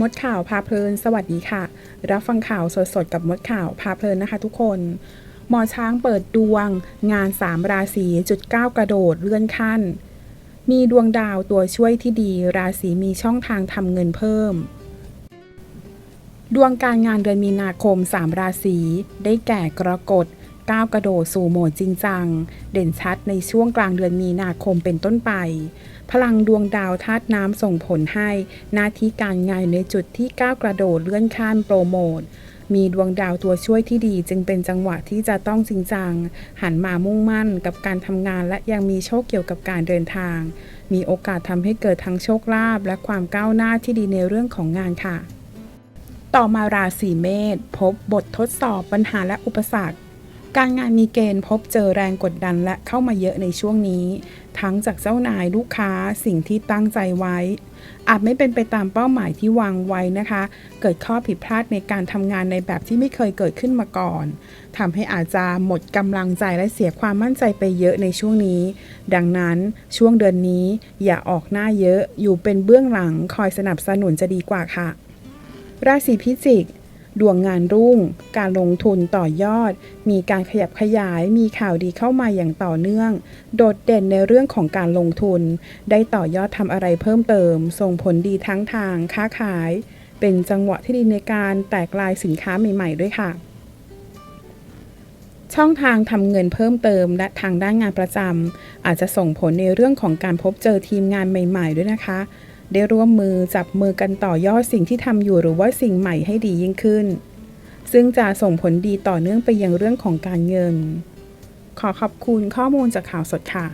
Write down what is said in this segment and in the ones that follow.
มดข่าวพาเพลิน สวัสดีค่ะ รับฟังข่าวสดๆ กับมดข่าวพาเพลินนะคะทุกคน หมอช้างเปิดดวง งาน 3 ราศีจุดก้าวกระโดดเลื่อนขั้น มีดวงดาวตัวช่วยที่ดีราศีมีช่องทางทำเงินเพิ่ม ดวงการงานเดือนมีนาคม 3 ราศีได้แก่กรกฎ ก้าวกระโดดสู่โหมดจริงจัง เด่นชัดในช่วงกลางเดือนมีนาคมเป็นต้นไป พลังดวงดาวธาตุน้ำส่งผลให้หน้าที่การงานในจุดที่ก้าวกระโดดเลื่อนขั้นโปรโมทมีดวงดาวตัวช่วยที่ดีจึงเป็นจังหวะที่จะต้องจริงจัง หันมามุ่งมั่นกับการทำงานและยังมีโชคเกี่ยวกับการเดินทาง มีโอกาสทำให้เกิดทั้งโชคลาภและความก้าวหน้าที่ดีในเรื่องของงานค่ะ ต่อมาราศีเมษพบบททดสอบปัญหาและอุปสรรค การงานมีเกณฑ์พบเจอแรงกดดันและเข้ามาเยอะในช่วงนี้ ทั้งจากเจ้านายลูกค้าสิ่งที่ตั้งใจไว้ อาจไม่เป็นไปตามเป้าหมายที่วางไว้นะคะ เกิดข้อผิดพลาดในการทำงานในแบบที่ไม่เคยเกิดขึ้นมาก่อนทำให้อาจจะหมดกำลังใจและเสียความมั่นใจไปเยอะในช่วงนี้ ดังนั้นช่วงเดือนนี้อย่าออกหน้าเยอะอยู่เป็นเบื้องหลังคอยสนับสนุนจะดีกว่าค่ะราศีพิจิก ดวงงานรุ่ง การลงทุนต่อยอด มีการขยับขยาย มีข่าวดีเข้ามาอย่างต่อเนื่อง โดดเด่นในเรื่องของการลงทุน ได้ต่อยอดทำอะไรเพิ่มเติม ส่งผลดีทั้งทางค้าขาย เป็นจังหวะที่ดีในการแตกลายสินค้าใหม่ ๆ ด้วยค่ะช่องทางทำเงินเพิ่มเติมและทางด้านงานประจำอาจจะส่งผลในเรื่องของการพบเจอทีมงานใหม่ ๆ ด้วยนะคะ ได้ร่วมมือจับมือกันต่อยอดสิ่งที่ทำอยู่หรือว่าสิ่งใหม่ให้ดียิ่งขึ้น ซึ่งจะส่งผลดีต่อเนื่องไปยังเรื่องของการเงิน ขอขอบคุณข้อมูลจากข่าวสดค่ะ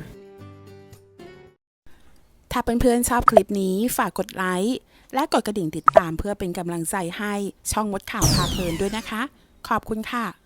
ถ้าเพื่อนๆชอบคลิปนี้ฝากกดไลค์และกดกระดิ่งติดตามเพื่อเป็นกำลังใจให้ช่องมดข่าวพาเพลินด้วยนะคะ ขอบคุณค่ะ